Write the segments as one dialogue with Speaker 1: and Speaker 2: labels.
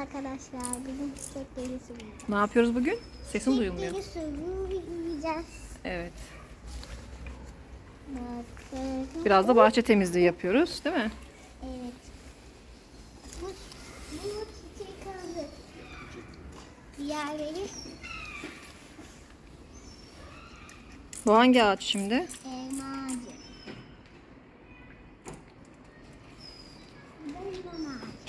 Speaker 1: arkadaşlar. Bizim çiçekleri sürüyoruz.
Speaker 2: Ne yapıyoruz bugün? Sesim duyulmuyor.
Speaker 1: Çiçekleri sürüyeceğiz.
Speaker 2: Evet.
Speaker 1: Bakın.
Speaker 2: Biraz da bahçe temizliği yapıyoruz değil mi?
Speaker 1: Evet. Bu, bu çiçek kaldı. Diğerleri
Speaker 2: Bu hangi ağaç şimdi?
Speaker 1: elma ağacı. Bu limon ağacı.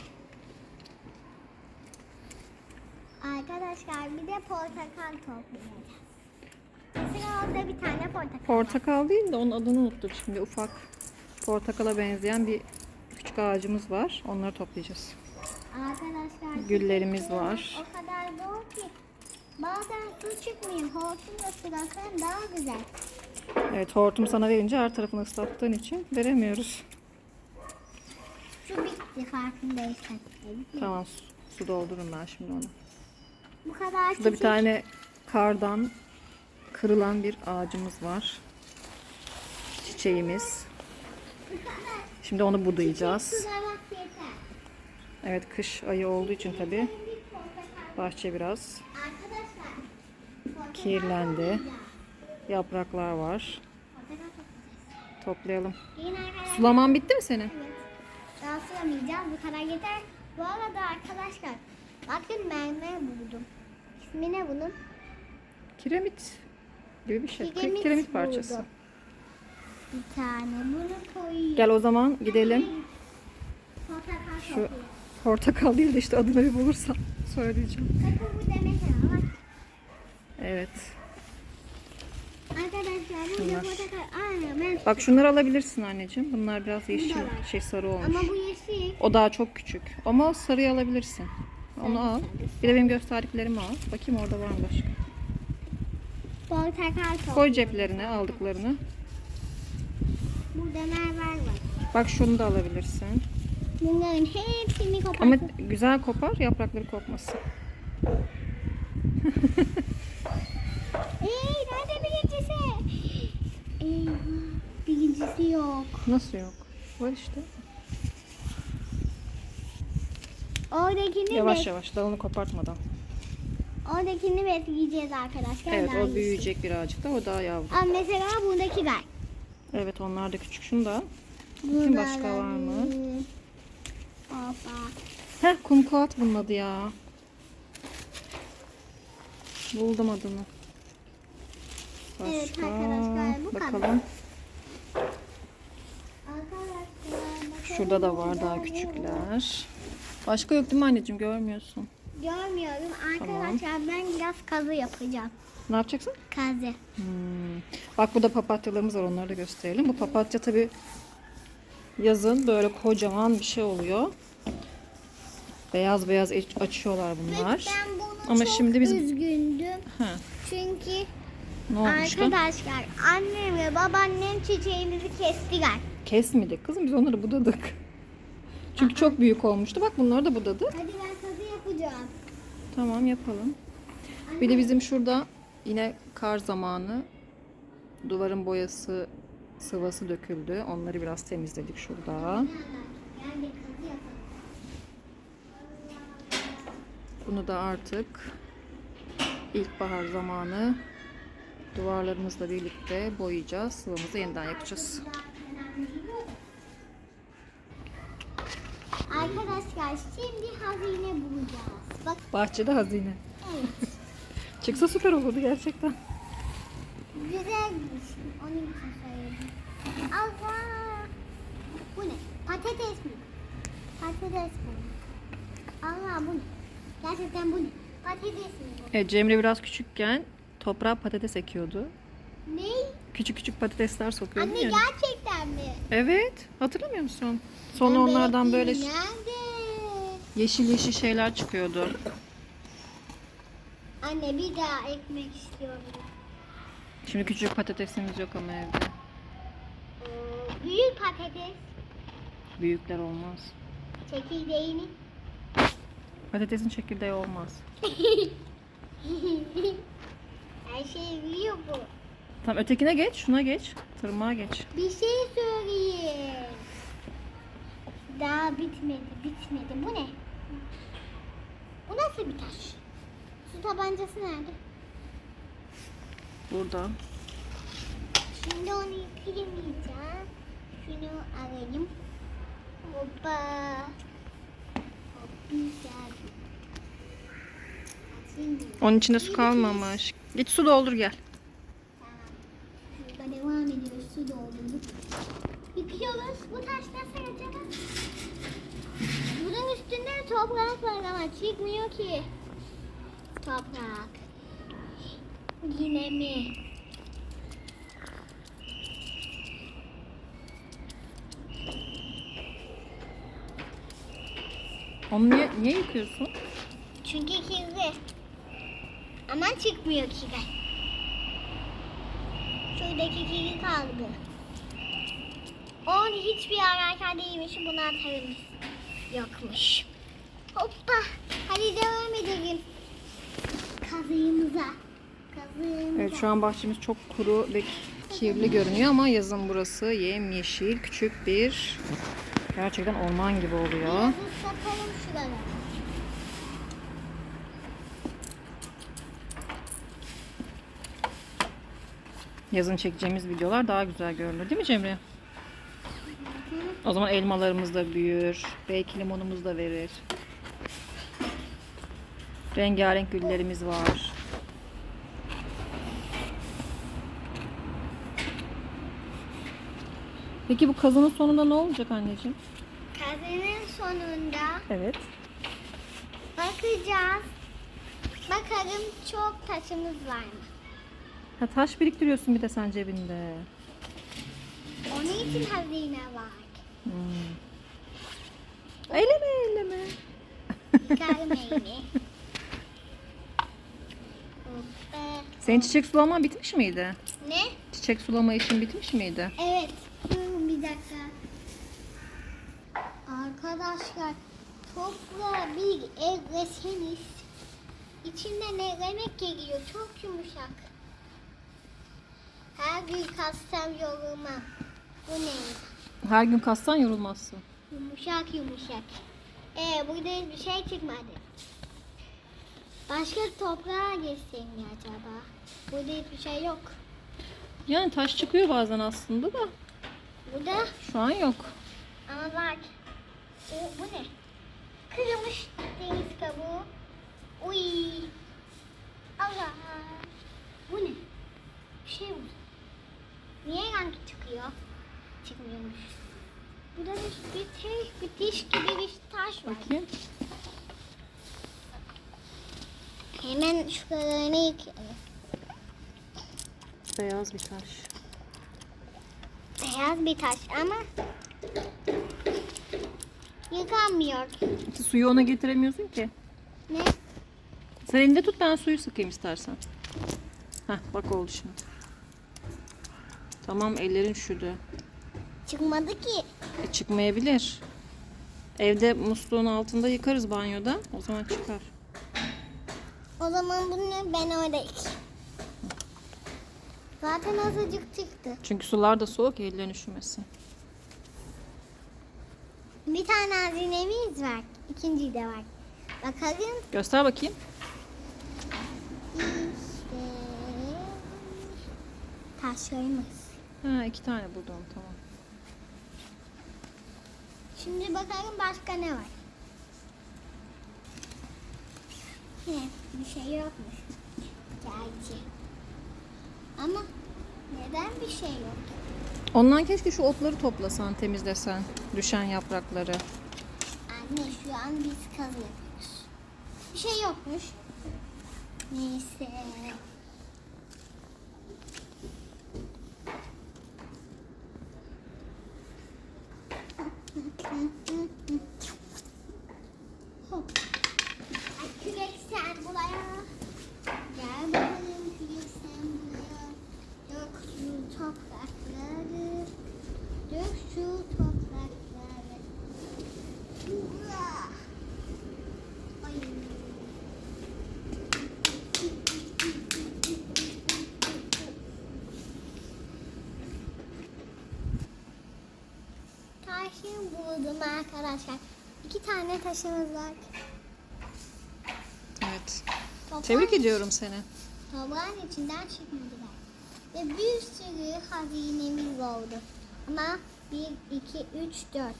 Speaker 1: Arkadaşlar bir de portakal toplayacağız. Mesela orada bir tane portakal.
Speaker 2: Portakal değil de onun adını unuttuk şimdi. Ufak portakala benzeyen bir küçük ağacımız var. Onları toplayacağız.
Speaker 1: Arkadaşlar
Speaker 2: Güllerimiz var.
Speaker 1: O kadar bol ki bazen su çıkmıyor. Hortumla sulasan daha güzel.
Speaker 2: Evet hortum sana verince her tarafını ıslattığın için veremiyoruz.
Speaker 1: Su bitti farkındaysan.
Speaker 2: Tamam su, su doldurun ben şimdi onu.
Speaker 1: Bu kadar
Speaker 2: Şurada bir tane kardan kırılan bir ağacımız var. Çiçeğimiz. Şimdi onu budayacağız. Evet kış ayı olduğu için tabi bahçe biraz kirlendi. Yapraklar var. Toplayalım. Sulaman bitti mi senin?
Speaker 1: Evet. Daha sulamayacağız. Bu kadar yeter. Bu arada arkadaşlar. Bakın mermer buldum. İsmi ne bunun?
Speaker 2: Kiremit gibi bir şey.
Speaker 1: Kiremit
Speaker 2: Kiremit, parçası.
Speaker 1: buldum. Bir tane bunu koyuyorum.
Speaker 2: Gel o zaman gidelim.
Speaker 1: Portakal
Speaker 2: Şu-
Speaker 1: topluyorum.
Speaker 2: Portakal değil de işte adını bir bulursam söyleyeceğim.
Speaker 1: Bakın bu demek ya. Bak.
Speaker 2: Evet.
Speaker 1: Arkadaşlar bu
Speaker 2: Şunlar.
Speaker 1: portakal. Aynen ben.
Speaker 2: Bak şunları alabilirsin anneciğim. Bunlar biraz yeşil, şey sarı olmuş.
Speaker 1: Ama bu yeşil.
Speaker 2: O daha çok küçük. Ama sarıyı alabilirsin. Onu al. Bir de benim gösterdiklerimi al. Bakayım orada var mı başka.
Speaker 1: Portakal topluyorum.
Speaker 2: Koy ceplerine aldıklarını.
Speaker 1: Burada mermer var.
Speaker 2: Bak şunu da alabilirsin.
Speaker 1: Bunların hepsini kopartıp.
Speaker 2: Ama güzel kopar, yaprakları kopmasın.
Speaker 1: Ey nerede birincisi? Eyvah. Birincisi yok.
Speaker 2: Nasıl yok? Var işte.
Speaker 1: Oradakini
Speaker 2: Yavaş
Speaker 1: bek-
Speaker 2: yavaş dalını kopartmadan.
Speaker 1: Oradakini bekleyeceğiz arkadaşlar.
Speaker 2: Evet
Speaker 1: daha
Speaker 2: o
Speaker 1: iyisi.
Speaker 2: büyüyecek birazcık da o daha yavru.
Speaker 1: Aa, mesela buradaki gay.
Speaker 2: Evet onlar da küçük. Şunu da.
Speaker 1: Burada
Speaker 2: başka var mı?
Speaker 1: bir- Hoppa.
Speaker 2: Heh kumkuat bunun adı ya. Buldum adını. Başka.
Speaker 1: Evet arkadaşlar, bu kadar.
Speaker 2: Bakalım.
Speaker 1: Arkadaşlar bakalım
Speaker 2: Şurada da var daha
Speaker 1: ne
Speaker 2: küçükler. Başka yok değil mi anneciğim? Görmüyorsun.
Speaker 1: Görmüyorum. Arkadaşlar ben biraz kazı yapacağım.
Speaker 2: Ne yapacaksın?
Speaker 1: Kazı.
Speaker 2: Hmm. Bak burada papatyalarımız var. Onları da gösterelim. Bu papatya tabi yazın böyle kocaman bir şey oluyor. Beyaz beyaz aç- açıyorlar bunlar.
Speaker 1: Ben bunu
Speaker 2: Ama
Speaker 1: çok
Speaker 2: şimdi bizim-
Speaker 1: üzgündüm.
Speaker 2: Ha,
Speaker 1: Çünkü
Speaker 2: ne olmuş
Speaker 1: arkadaşlar annem ve babaannem çiçeğimizi kestiler.
Speaker 2: Kesmedik kızım biz onları budadık. Çünkü çok büyük olmuştu. Bak bunları da budadık.
Speaker 1: Hadi ben kazı yapacağım.
Speaker 2: Tamam yapalım. Bir de bizim şurada yine kar zamanı duvarın boyası sıvası döküldü. Onları biraz temizledik şurada.
Speaker 1: Yani.
Speaker 2: Bunu da artık ilkbahar zamanı duvarlarımızla birlikte boyayacağız. Sıvamızı yeniden yakacağız.
Speaker 1: Arkadaşlar şimdi hazine bulacağız. Bak
Speaker 2: Bahçede hazine.
Speaker 1: evet.
Speaker 2: Çıksa süper olurdu gerçekten.
Speaker 1: Güzelmiş. Onun için söyledim. Allah. Bu ne? Patates mi? Patates bu. Allah bu ne? Gerçekten bu ne? Patates mi bu?
Speaker 2: Evet, Cemre biraz küçükken toprağa patates ekiyordu.
Speaker 1: Ne?
Speaker 2: Küçük küçük patatesler sokuyordu
Speaker 1: Anne
Speaker 2: ya.
Speaker 1: gerçekten mi?
Speaker 2: Evet. Hatırlamıyor musun? Sonra
Speaker 1: Ben
Speaker 2: onlardan böyle.
Speaker 1: Nerede?
Speaker 2: yeşil yeşil şeyler çıkıyordu.
Speaker 1: Anne bir daha ekmek istiyorum.
Speaker 2: Şimdi küçük patatesimiz yok ama evde.
Speaker 1: Ee, büyük patates.
Speaker 2: Büyükler olmaz.
Speaker 1: Çekirdeğini.
Speaker 2: Patatesin çekirdeği olmaz.
Speaker 1: Her şeyi biliyor bu.
Speaker 2: Tamam ötekine geç, şuna geç. Tırmağa geç.
Speaker 1: Bir şey söyleyeyim. Daha bitmedi, bitmedi. Bu ne? Nasıl bir taş? Su tabancası nerede?
Speaker 2: Burada.
Speaker 1: Şimdi onu yıkayamayacağım. Şunu alayım. Hoppa. Hop güzel. Şimdi.
Speaker 2: Onun içinde su kalmamış. Git su doldur gel.
Speaker 1: Tamam. Şurada devam ediyoruz. Su doldurduk. Yıkıyoruz. Bu taş nasıl acaba? Bunun üstünde toprak var ama çıkmıyor ki. Toprak. Yine mi?
Speaker 2: Onu niye, niye yıkıyorsun?
Speaker 1: Çünkü kirli. Ama çıkmıyor kirli. Şuradaki kirli kaldı. On hiçbir ararken değilmiş. Bunu atarım. Yokmuş. Hoppa. Hadi devam edelim. Kazığımıza. Kazığımıza.
Speaker 2: Evet şu an bahçemiz çok kuru ve kirli görünüyor ama yazın burası yemyeşil küçük bir gerçekten orman gibi oluyor.
Speaker 1: Şuraları.
Speaker 2: Yazın çekeceğimiz videolar daha güzel görünür değil mi Cemre? O zaman elmalarımız da büyür. Belki limonumuz da verir. Rengarenk güllerimiz var. Peki bu kazının sonunda ne olacak anneciğim?
Speaker 1: Kazığın sonunda
Speaker 2: Evet.
Speaker 1: bakacağız. Bakalım çok taşımız var mı?
Speaker 2: Ha, taş biriktiriyorsun bir de sen cebinde.
Speaker 1: Onun için hazine var.
Speaker 2: Hmm. Eyleme.
Speaker 1: Yıkarım elimi. Hoppa.
Speaker 2: Senin çiçek sulaman bitmiş miydi?
Speaker 1: Ne?
Speaker 2: Çiçek sulama işin bitmiş miydi?
Speaker 1: Evet. Bir dakika. Arkadaşlar toprağa bir ekleseniz içinden eklemek geliyor. Çok yumuşak. Her gün kassam yorulmam. Bu ne?
Speaker 2: Her gün kassan yorulmazsın.
Speaker 1: Yumuşak yumuşak. Ee burada hiçbir şey çıkmadı. Başka toprağa geçsem mi acaba? Burada hiçbir şey yok.
Speaker 2: Yani taş çıkıyor bazen aslında da
Speaker 1: Burada
Speaker 2: şu an yok.
Speaker 1: ama bak. O, bu ne? Kırılmış deniz kabuğu. Uy. Allah. Bu ne? Bir şey bu. Niye yankı çıkıyor? Çıkmıyormuş. Burada bir, bir, tek bir diş gibi bir taş var.
Speaker 2: Bakayım.
Speaker 1: Hemen şuralarını yıkayalım.
Speaker 2: Beyaz bir taş.
Speaker 1: Beyaz bir taş ama yıkanmıyor.
Speaker 2: Suyu ona getiremiyorsun ki.
Speaker 1: Ne?
Speaker 2: Sen elinde tut ben suyu sıkayım istersen. Heh bak oldu şimdi. Tamam ellerin üşüdü.
Speaker 1: Çıkmadı ki.
Speaker 2: E, çıkmayabilir. Evde musluğun altında yıkarız banyoda. O zaman çıkar.
Speaker 1: O zaman bunu ben orada. Zaten azıcık çıktı.
Speaker 2: Çünkü sular da soğuk ellerin üşümesin.
Speaker 1: Bir tane hazinemiz var. İkinci de var. Bakalım.
Speaker 2: Göster bakayım.
Speaker 1: İşte taşlarımız.
Speaker 2: Ha iki tane buldum tamam.
Speaker 1: Şimdi bakalım başka ne var. Yine bir şey yokmuş. Gerçi. Ama neden bir şey yok?
Speaker 2: Ondan keşke şu otları toplasan, temizlesen. Düşen yaprakları.
Speaker 1: Anne şu an biz kazıyoruz. Bir şey yokmuş. Neyse. Hmm. Buldum arkadaşlar. İki tane taşımız var.
Speaker 2: Tebrik ediyorum seni.
Speaker 1: Toprağın içinden çıkmadılar. Ve bir sürü hazinemiz oldu. Ama 1, 2, 3, 4 var.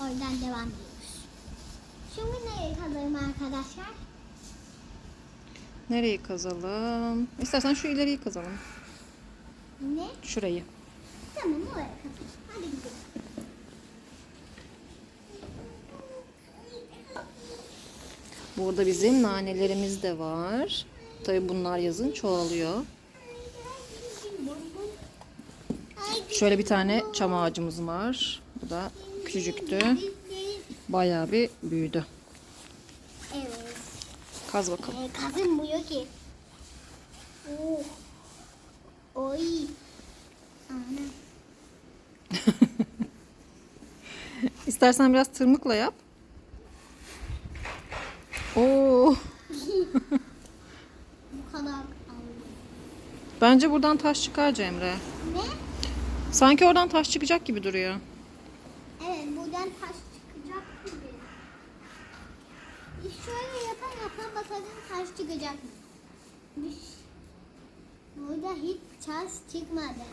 Speaker 1: Oradan devam ediyoruz. Şimdi nereye kazalım arkadaşlar?
Speaker 2: Nereyi kazalım? İstersen şu ileriyi kazalım.
Speaker 1: Ne?
Speaker 2: Şurayı.
Speaker 1: Tamam oraya kazalım. Hadi gidelim.
Speaker 2: Burada bizim nanelerimiz de var. Tabii bunlar yazın çoğalıyor. Şöyle bir tane çam ağacımız var. Bu da küçücüktü. Bayağı bir büyüdü.
Speaker 1: Evet.
Speaker 2: Kaz bakalım.
Speaker 1: Ee, kazınmıyor ki. Oh. Oy. Ana.
Speaker 2: İstersen biraz tırmıkla yap. Oo.
Speaker 1: Bu kadar aldım.
Speaker 2: Bence buradan taş çıkar Cemre.
Speaker 1: Ne?
Speaker 2: Sanki oradan taş çıkacak gibi duruyor.
Speaker 1: Evet buradan taş çıkacak gibi. Şöyle yapa yapa bakalım taş çıkacak mı? Burada hiç taş çıkmadı.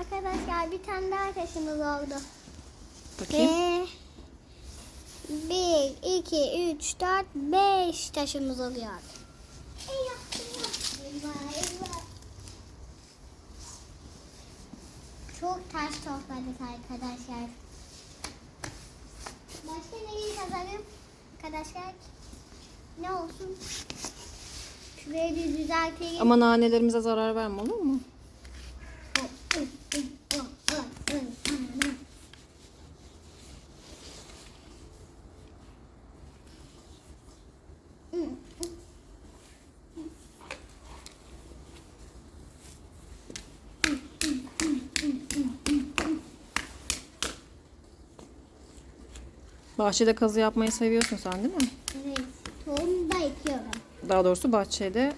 Speaker 1: Arkadaşlar bir tane daha taşımız oldu.
Speaker 2: Bakayım.
Speaker 1: Ve bir, iki, üç, dört, beş taşımız oluyor. Çok taş topladık arkadaşlar. Başka neyi kazanım? Arkadaşlar ne olsun? Şurayı bir düzelteyim.
Speaker 2: Ama nanelerimize zarar verme olur mu? Bahçede kazı yapmayı seviyorsun sen değil mi?
Speaker 1: Evet, tohum da ekiyorum.
Speaker 2: Daha doğrusu bahçede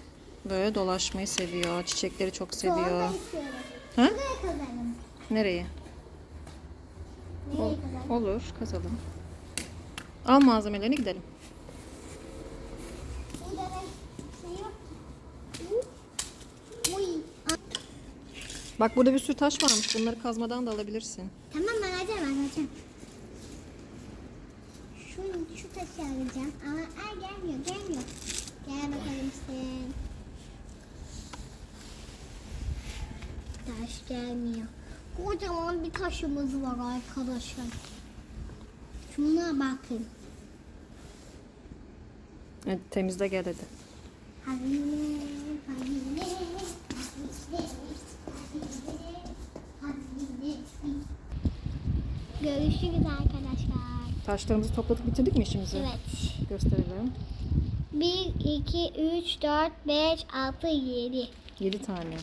Speaker 2: böyle dolaşmayı seviyor. Çiçekleri çok
Speaker 1: Tohum
Speaker 2: seviyor.
Speaker 1: da ekiyorum.
Speaker 2: Ha?
Speaker 1: Buraya kazanım.
Speaker 2: Nereye?
Speaker 1: Nereye
Speaker 2: Ol-
Speaker 1: kazanım?
Speaker 2: olur, kazalım. Al malzemelerini gidelim.
Speaker 1: Burada da şey yok. Uy.
Speaker 2: Bak burada bir sürü taş varmış. Bunları kazmadan da alabilirsin.
Speaker 1: Tamam ben alacağım ben alacağım. Şu, taşı alacağım ama ay gelmiyor gelmiyor. Gel bakalım sen. Taş gelmiyor. Kocaman bir taşımız var arkadaşlar. Şuna bakın.
Speaker 2: Hadi temizle gel hadi.
Speaker 1: Hazine, hazine, hazine, hazine, hazine. Görüşürüz arkadaşlar.
Speaker 2: Taşlarımızı topladık bitirdik mi işimizi?
Speaker 1: Evet.
Speaker 2: Gösterelim.
Speaker 1: 1, 2, 3, 4, 5, 6, 7.
Speaker 2: 7 tane.